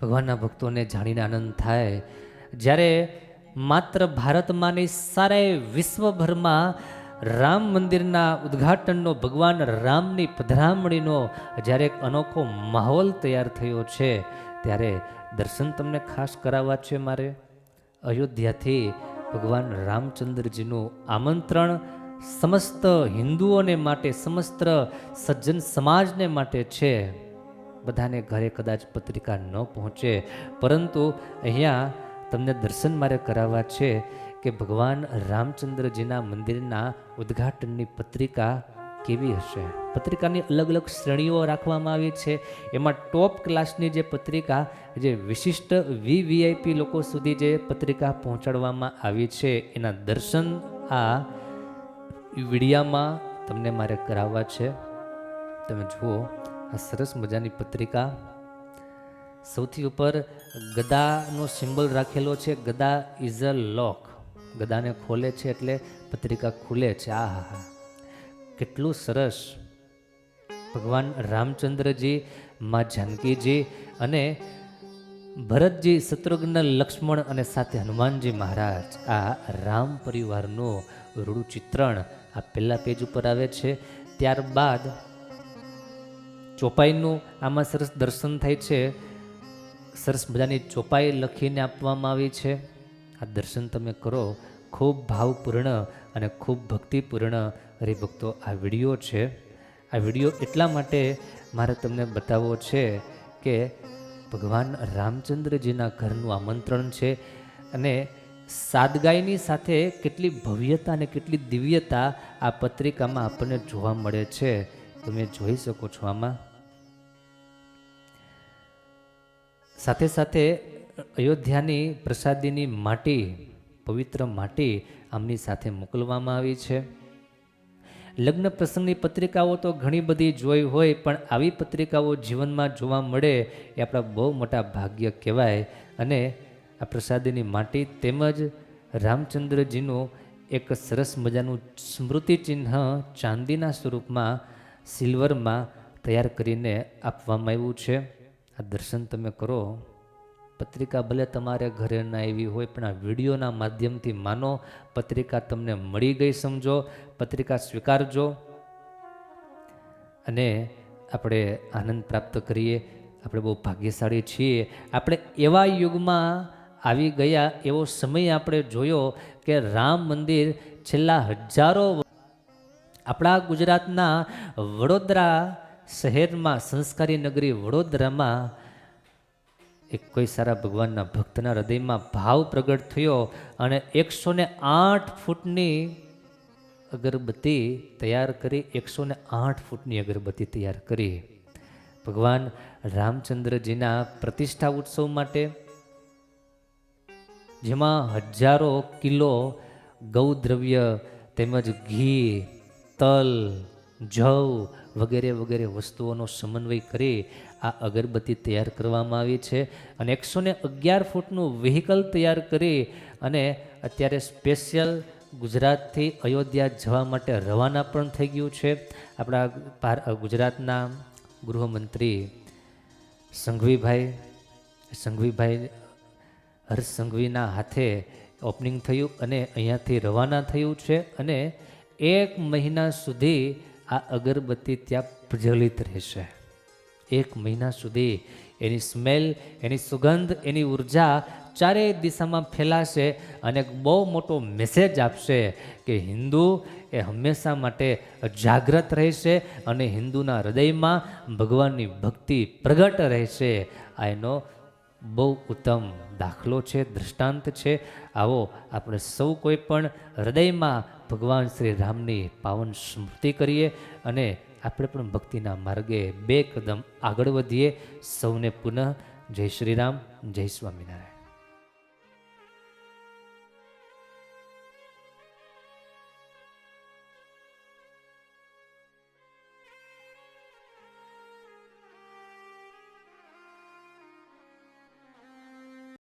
ભગવાનના ભક્તોને જાણીને આનંદ થાય. જ્યારે માત્ર ભારતમાં નહીં, સારા વિશ્વભરમાં રામ મંદિરના ઉદ્ઘાટનનો, ભગવાન રામની પધરામણીનો જ્યારે એક અનોખો માહોલ તૈયાર થયો છે, ત્યારે દર્શન તમને ખાસ કરાવવા છે મારે. અયોધ્યાથી ભગવાન રામચંદ્રજીનું આમંત્રણ સમસ્ત હિન્દુઓને માટે, સમસ્ત સજ્જન સમાજને માટે છે. બધાને ઘરે કદાચ પત્રિકા ન પહોંચે. પરંતુ અહીંયા તમને દર્શન મારે કરાવવા છે કે ભગવાન રામચંદ્રજીના મંદિરના ઉદ્ઘાટનની પત્રિકા કેવી હશે? પત્રિકાની અલગ અલગ શ્રેણીઓ રાખવામાં આવી છે. એમાં ટોપ ક્લાસની જે પત્રિકા, જે વિશિષ્ટ વીવીઆઈપી લોકો સુધી જે પત્રિકા પહોંચાડવામાં આવી છે, એના દર્શન આ વિડીયામાં તમને મારે કરાવવા છે. તમે જુઓ. આ સરસ મજાની પત્રિકા. સૌથી ઉપર ગદાનો સિમ્બલ રાખેલો છે, ગદા ઇઝ અ લોક. ગદાને ખોલે છે એટલે પત્રિકા ખુલે છે. આ હા હા. કેટલું સરસ. ભગવાન રામચંદ્રજી, મા જાનકીજી અને ભરતજી શત્રુઘ્ન લક્ષ્મણ અને સાથે હનુમાનજી મહારાજ આ રામ પરિવારનું રૂડું ચિત્રણ આ પહેલા પેજ ઉપર આવે છે. ત્યારબાદ ચોપાઈનું આમાં સરસ દર્શન થાય છે. સરસ મજાની ચોપાઈ લખીને આપવામાં આવી છે. આ દર્શન તમે કરો. ખૂબ ભાવપૂર્ણ અને ખૂબ ભક્તિપૂર્ણ હરિભક્તો આ વીડિયો છે. આ વીડિયો એટલા માટે મારે તમને બતાવવો છે કે ભગવાન રામચંદ્રજીના ઘરનું આમંત્રણ છે અને સાદગાઈની સાથે કેટલી ભવ્યતા અને કેટલી દિવ્યતા આ પત્રિકામાં આપણને જોવા મળે છે. તમે જોઈ શકો છો આમાં. સાથે સાથે અયોધ્યાની પ્રસાદીની માટી, પવિત્ર માટી આમની સાથે મોકલવામાં આવી છે. લગ્ન પ્રસંગની પત્રિકાઓ તો ઘણી બધી જોઈ હોય, પણ આવી પત્રિકાઓ જીવનમાં જોવા મળે એ આપણા બહુ મોટા ભાગ્ય કહેવાય. અને આ પ્રસાદીની માટી તેમજ રામચંદ્રજીનું એક સરસ મજાનું સ્મૃતિ ચિહ્ન ચાંદીના સ્વરૂપમાં સિલ્વરમાં તૈયાર કરીને આપવામાં આવ્યું છે. આ દર્શન તમે કરો. પત્રિકા ભલે તમારે ઘરે ના આવી હોય, પણ આ વિડીયોના માધ્યમથી માનો. પત્રિકા તમને મળી ગઈ સમજો. પત્રિકા સ્વીકારજો. અને આપણે આનંદ પ્રાપ્ત કરીએ. આપણે બહુ ભાગ્યશાળી છીએ. આપણે એવા યુગમાં આવી ગયા એવો સમય આપણે જોયો કે રામ મંદિર છેલ્લા હજારો આપણા ગુજરાતના વડોદરા શહેરમાં, સંસ્કારી નગરી વડોદરામાં એક કોઈ સારા ભગવાનના ભક્તના હૃદયમાં ભાવ પ્રગટ થયો અને એકસો ને આઠ ફૂટની અગરબત્તી તૈયાર કરી, એકસો ને આઠ ફૂટની અગરબત્તી તૈયાર કરી. ભગવાન રામચંદ્રજીના પ્રતિષ્ઠા ઉત્સવ માટે જેમાં હજારો કિલો ગૌદ્રવ્ય તેમજ ઘી તલ, જવ વગેરે વગેરે વસ્તુઓનો સમન્વય કરી આ અગરબત્તી તૈયાર કરવામાં આવી છે અને એકસો ને અગિયાર ફૂટનું વ્હીકલ તૈયાર કરી અને અત્યારે સ્પેશિયલ ગુજરાતથી અયોધ્યા જવા માટે રવાના પણ થઈ ગયું છે. આપણા ગુજરાતના ગૃહમંત્રી સંઘવીભાઈ સંઘવીભાઈ, હર્ષ સંઘવીના હાથે ઓપનિંગ થયું અને અહીંયાથી રવાના થયું છે અને એક મહિના સુધી આ અગરબત્તી ત્યાં પ્રજ્વલિત રહેશે. એક મહિના સુધી એની સ્મેલ એની સુગંધ, એની ઊર્જા ચારેય દિશામાં ફેલાશે અને બહુ મોટો મેસેજ આપશે કે હિન્દુ એ હંમેશા માટે જાગ્રત રહેશે અને હિન્દુના હૃદયમાં ભગવાનની ભક્તિ પ્રગટ રહેશે. આ એનો બહુ ઉત્તમ દાખલો છે દૃષ્ટાંત છે. આવો આપણે સૌ કોઈ પણ હૃદયમાં ભગવાન શ્રી રામની પાવન સ્મૃતિ કરીએ અને આપણે પણ ભક્તિના માર્ગે બે કદમ આગળ વધીએ. સૌને પુનઃ જય શ્રી રામ, જય સ્વામિનારાયણ.